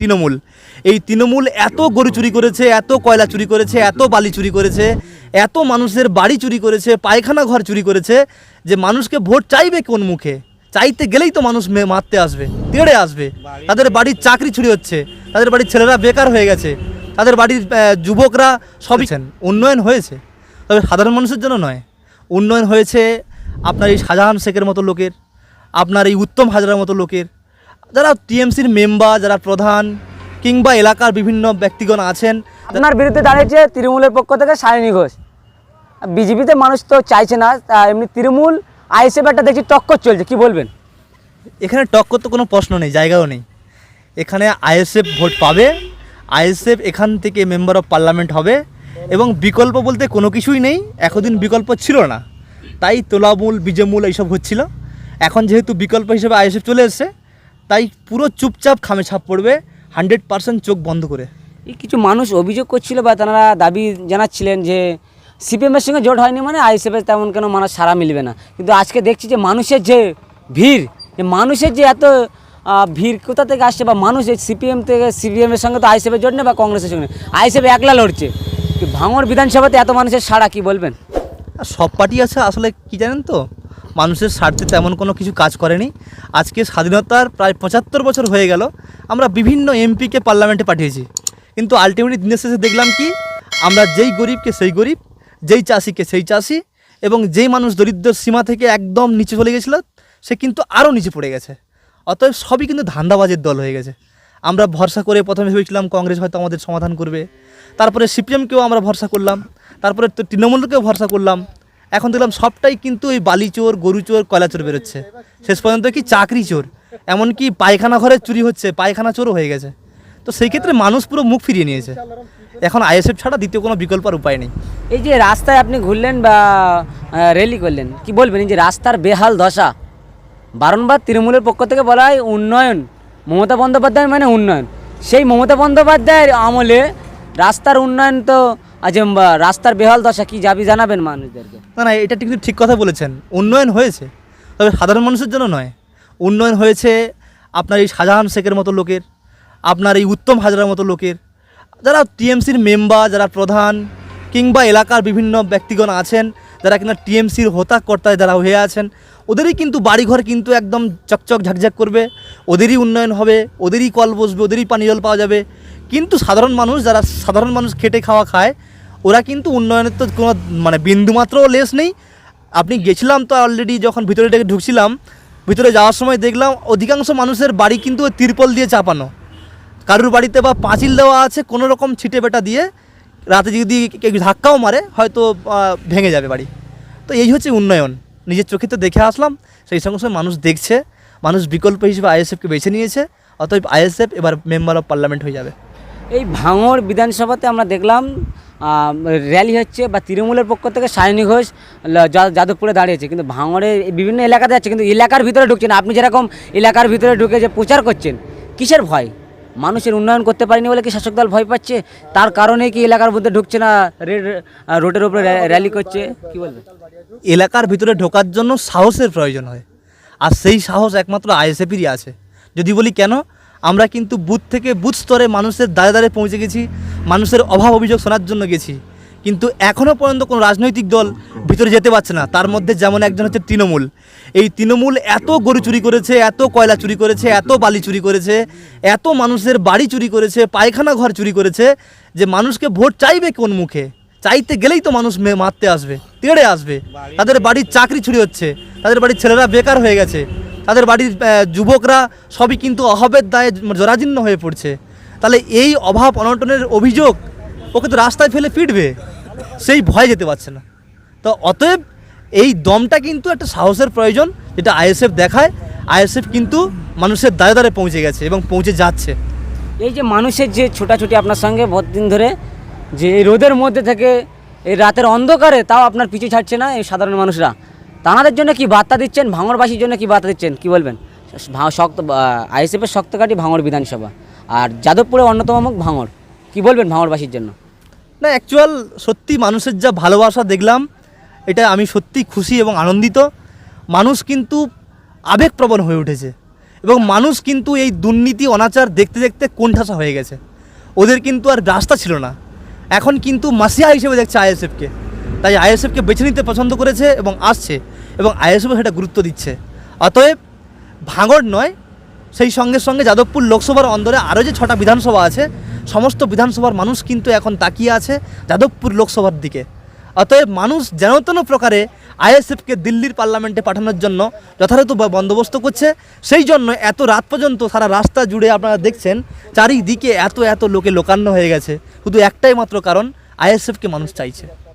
তৃণমূল। এই তৃণমূল এত গরু চুরি করেছে এত কয়লা চুরি করেছে এত বালি চুরি করেছে এত মানুষের বাড়ি চুরি করেছে পায়খানা ঘর চুরি করেছে যে মানুষকে ভোট চাইবে কোন মুখে? চাইতে গেলেই তো মানুষ মারতে আসবে তেড়ে আসবে। তাদের বাড়ির চাকরি চুরি হচ্ছে তাদের বাড়ির ছেলেরা বেকার হয়ে গেছে তাদের বাড়ির যুবকরা সবই উন্নয়ন হয়েছে। তবে সাধারণ মানুষের জন্য নয় উন্নয়ন হয়েছে আপনার এই শাহজাহান শেখের মতো লোকের আপনার এই উত্তম হাজারের মতো লোকের যারা টিএমসির মেম্বার যারা প্রধান কিংবা এলাকার বিভিন্ন ব্যক্তিগণ আছেন আপনার বিরুদ্ধে দাঁড়িয়েছে তৃণমূলের পক্ষ থেকে সায়নী ঘোষ। বিজেপিতে মানুষ তো চাইছে না তা এমনি তৃণমূল আইএসএফ একটা দেখছি টক্কর চলছে কি বলবেন? এখানে টক্কর তো কোনো প্রশ্ন নেই জায়গাও নেই। এখানে আইএসএফ ভোট পাবে আইএসএফ এখান থেকে মেম্বার অফ পার্লামেন্ট হবে এবং বিকল্প বলতে কোনো কিছুই নেই এতদিন বিকল্প ছিল না। তাই তোলামূল বিজেমূল এইসব হচ্ছিল। এখন যেহেতু বিকল্প হিসেবে আইএসএফ চলে এসছে তাই পুরো চুপচাপ খামে ছাপ পড়বে হান্ড্রেড পার্সেন্ট চোখ বন্ধ করে। এই কিছু মানুষ অভিযোগ করছিল বা তারা দাবি জানাচ্ছিলেন যে সিপিএমের সঙ্গে জোট হয়নি মানে আইএসএফের তেমন কেন মানুষ সারা মিলবে না। কিন্তু আজকে দেখছি যে মানুষের যে ভিড় যে মানুষের যে এত ভিড় কোথা থেকে আসছে বা মানুষ এই সিপিএম থেকে সিপিএমের সঙ্গে তো আইএসএফের জোট নেই বা কংগ্রেসের সঙ্গে আইএসএফ একলা লড়ছে। কি ভাঙড় বিধানসভাতে এত মানুষের সারা কি বলবেন? সব পার্টি আছে আসলে কি জানেন তো? মানুষের স্বার্থে তেমন কোনো কিছু কাজ করেনি। আজকে স্বাধীনতার প্রায় পঁচাত্তর বছর হয়ে গেল, আমরা বিভিন্ন এমপিকে পার্লামেন্টে পাঠিয়েছি। কিন্তু আলটিমেটলি দিনের শেষে দেখলাম কি, আমরা যেই গরিবকে সেই গরিব, যেই চাষিকে সেই চাষি, এবং যেই মানুষ দরিদ্র সীমা থেকে একদম নিচে চলে গেছিল, সে কিন্তু আরও নিচে পড়ে গেছে। অতএব সবই কিন্তু ধান্দাবাজের দল হয়ে গেছে। আমরা ভরসা করে প্রথমে ভেবেছিলাম কংগ্রেস হয়তো আমাদের সমাধান করবে। তারপরে সিপিএমকেও আমরা ভরসা করলাম। তারপরে তৃণমূলকেও ভরসা করলাম। এখন দেখলাম সবটাই কিন্তু ওই বালি চোর, গরু চোর, কয়লা চোর বেরোচ্ছে। শেষ পর্যন্ত কি চাকরি চোর, এমনকি পায়খানা ঘরে চুরি হচ্ছে, পায়খানা চোরও হয়ে গেছে। তো সেই ক্ষেত্রে মানুষ পুরো মুখ ফিরিয়ে নিয়েছে। এখন আইএসএফ ছাড়া দ্বিতীয় কোনো বিকল্প আর উপায় নেই। এই যে রাস্তায় আপনি ঘুরলেন বা র্যালি করলেন, কি বলবেন এই যে রাস্তার বেহাল দশা? বারংবার তৃণমূলের পক্ষ থেকে বলা হয় উন্নয়ন, মমতা বন্দ্যোপাধ্যায় মানে উন্নয়ন। সেই মমতা বন্দ্যোপাধ্যায়ের আমলে রাস্তার উন্নয়ন তো আজ রাস্তার বেহাল দশা কি যাবি জানাবেন মানুষদেরকে? না না, এটা কিন্তু ঠিক কথা বলেছেন। উন্নয়ন হয়েছে, তবে সাধারণ মানুষের জন্য নয়। উন্নয়ন হয়েছে আপনার এই শাহজাহান শেখের মতো লোকের, আপনার এই উত্তম হাজারের মতো লোকের। যারা টিএমসির মেম্বার, যারা প্রধান, কিংবা এলাকার বিভিন্ন ব্যক্তিগণ আছেন, যারা কিনা টিএমসির হোতাকর্তায় যারা হয়ে আছেন, ওদেরই কিন্তু বাড়িঘর কিন্তু একদম চকচক ঝাকঝাক করবে। ওদেরই উন্নয়ন হবে, ওদেরই কল বসবে, ওদেরই পানীয় জল পাওয়া যাবে। কিন্তু সাধারণ মানুষ যারা সাধারণ মানুষ খেটে খাওয়া খায়, ওরা কিন্তু উন্নয়নের তো কোনো মানে বিন্দুমাত্রও লেস নেই। আপনি গেছিলাম তো অলরেডি যখন ভিতরে ডেকে ঢুকছিলাম, ভিতরে যাওয়ার সময় দেখলাম অধিকাংশ মানুষের বাড়ি কিন্তু ওই তিরপল দিয়ে চাপানো। কারুর বাড়িতে বা পাঁচিল দেওয়া আছে কোনো রকম ছিটে বেটা দিয়ে, রাতে যদি ধাক্কাও মারে, হয়তো ভেঙে যাবে বাড়ি। তো এই হচ্ছে উন্নয়ন। নিজের চোখে তো দেখে আসলাম, সেই সঙ্গে সঙ্গে মানুষ দেখছে। মানুষ বিকল্প হিসেবে আইএসএফকে বেছে নিয়েছে অতএব আইএসএফ এবার মেম্বার অফ পার্লামেন্ট হয়ে যাবে। এই ভাঙড় বিধানসভাতে আমরা দেখলাম র্যালি হচ্ছে বা তৃণমূলের পক্ষ থেকে সায়নী ঘোষ যাদবপুরে দাঁড়িয়েছে। কিন্তু ভাঙড়ে বিভিন্ন এলাকাতে যাচ্ছে কিন্তু এলাকার ভিতরে ঢুকছেন আপনি যেরকম এলাকার ভিতরে ঢুকে যে প্রচার করছেন কিসের ভয়? মানুষের উন্নয়ন করতে পারেনি বলে কি শাসক দল ভয় পাচ্ছে? তার কারণে কি এলাকার মধ্যে ঢুকছে না রেড রোডের উপরে র্যালি করছে? কি বলবে এলাকার ভিতরে ঢোকার জন্য সাহসের প্রয়োজন হয়। আর সেই সাহস একমাত্র আইএসএফেরই আছে। যদি বলি কেন? আমরা কিন্তু বুথ থেকে বুথ স্তরে মানুষের দ্বারে দ্বারে পৌঁছে গেছি, মানুষের অভাব অভিযোগ শোনার জন্য গেছি। কিন্তু এখনও পর্যন্ত কোনো রাজনৈতিক দল ভিতরে যেতে পারছে না। তার মধ্যে যেমন একজন হচ্ছে তৃণমূল। এই তৃণমূল এত গরু চুরি করেছে, এত কয়লা চুরি করেছে, এত বালি চুরি করেছে, এত মানুষের বাড়ি চুরি করেছে, পায়খানা ঘর চুরি করেছে, যে মানুষকে ভোট চাইবে কোন মুখে? চাইতে গেলেই তো মানুষ মারতে আসবে, তেড়ে আসবে। তাদের বাড়ির চাকরি চুরি হচ্ছে। তাদের বাড়ির ছেলেরা বেকার হয়ে গেছে। তাদের বাড়ির যুবকরা সবই কিন্তু অভাবের দায়ে জরাজীর্ণ হয়ে পড়ছে। তাহলে এই অভাব অনটনের অভিযোগ ওকে তো রাস্তায় ফেলে পিটবে সেই ভয় যেতে পারছে না। তো অতএব এই দমটা কিন্তু একটা সাহসের প্রয়োজন যেটা আইএসএফ দেখায়। আইএসএফ কিন্তু মানুষের দ্বারে দ্বারে পৌঁছে গেছে এবং পৌঁছে যাচ্ছে। এই যে মানুষের যে ছোটাছুটি আপনার সঙ্গে বহুদিন ধরে, যে এই রোদের মধ্যে থেকে, এই রাতের অন্ধকারে তাও আপনার পিছু ছাড়ছে না এই সাধারণ মানুষরা? তাঁদের জন্য কি বার্তা দিচ্ছেন? ভাঙড়বাসীর জন্য কি বার্তা দিচ্ছেন? কি বলবেন? শক্ত আইএসএফের শক্তকাঠি ভাঙড় বিধানসভা। আর যাদবপুরে অন্যতম মুখ ভাঙড়। কি বলবেন ভাঙড়বাসীর জন্য? না অ্যাকচুয়াল সত্যি মানুষের যা ভালোবাসা দেখলাম, এটা আমি সত্যি খুশি এবং আনন্দিত। মানুষ কিন্তু আবেগপ্রবণ হয়ে উঠেছে এবং মানুষ কিন্তু এই দুর্নীতি, অনাচার দেখতে দেখতে কোণঠাসা হয়ে গেছে। ওদের কিন্তু আর রাস্তা ছিল না। এখন কিন্তু মাসিয়া হিসেবে দেখছে আইএসএফকে। তাই আইএসএফকে বেছে নিতে পছন্দ করেছে এবং আসছে এবং আইএসএফও সেটা গুরুত্ব দিচ্ছে। অতএব ভাঙড় নয়, সেই সঙ্গে সঙ্গে যাদবপুর লোকসভার অন্দরে আরও যে ছটা বিধানসভা আছে, সমস্ত বিধানসভার মানুষ কিন্তু এখন তাকিয়ে আছে যাদবপুর লোকসভার দিকে। অতএব মানুষ যেন তেন প্রকারে আইএসএফকে দিল্লির পার্লামেন্টে পাঠানোর জন্য যথাযথ বন্দোবস্ত করছে, সেই জন্য এত রাত পর্যন্ত সারা রাস্তা জুড়ে আপনারা দেখছেন, চারিদিকে এত এত লোকে লোকান্ন হয়ে গেছে। শুধু একটাই মাত্র কারণ, আইএসএফকে মানুষ চাইছে।